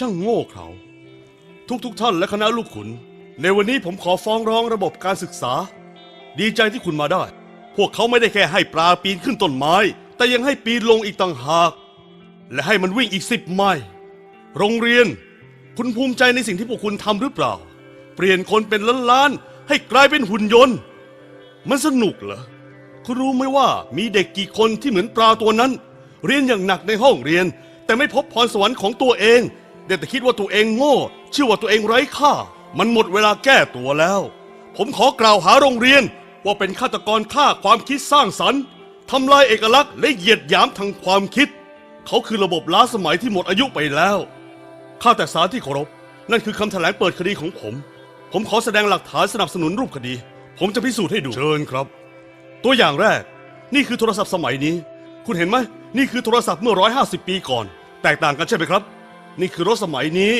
ช่างโง่เขลาทุกๆทท่านและคณะลูกขุน ในวันนี้ผมขอฟ้องร้องระบบการศึกษา ดีใจที่คุณมาได้ พวกเขาไม่ได้แค่ให้ปลาปีนขึ้นต้นไม้ แต่ยังให้ปีนลงอีกต่างหาก และให้มันวิ่งอีกสิบไมล์โรงเรียน คุณภูมิใจในสิ่งที่พวกคุณทำหรือเปล่า เปลี่ยนคนเป็นล้านๆให้กลายเป็นหุ่นยนต์ มันสนุกเหรอคุณรู้ไหมว่ามีเด็กกี่คนที่เหมือนปลาตัวนั้น เรียนอย่างหนักในห้องเรียน แต่ไม่พบพรสวรรค์ของตัวเอง ได้แต่คิดว่าตัวเองโง่เชื่อว่าตัวเองไร้ค่า มันหมดเวลาแก้ตัวแล้ว ผมขอกล่าวหาโรงเรียนว่าเป็นฆาตกรฆ่าความคิดสร้างสรรค์ทำลายเอกลักษณ์และเหยียดหยามทางความคิด เขาคือระบบล้าสมัยที่หมดอายุไปแล้วข้าแต่สารที่เคารพนั่นคือคำแถลงเปิดคดีของผม ผมขอแสดงหลักฐานสนับสนุนรูปคดี ผมจะพิสูจน์ให้ดูเชิญครับ ตัวอย่างแรก นี่คือโทรศัพท์สมัยนี้ คุณเห็นไหมนี่คือโทรศัพท์เมื่อ 150 ปีก่อน แตกต่างกันใช่ไหมครับ นี่คือรถสมัยนี้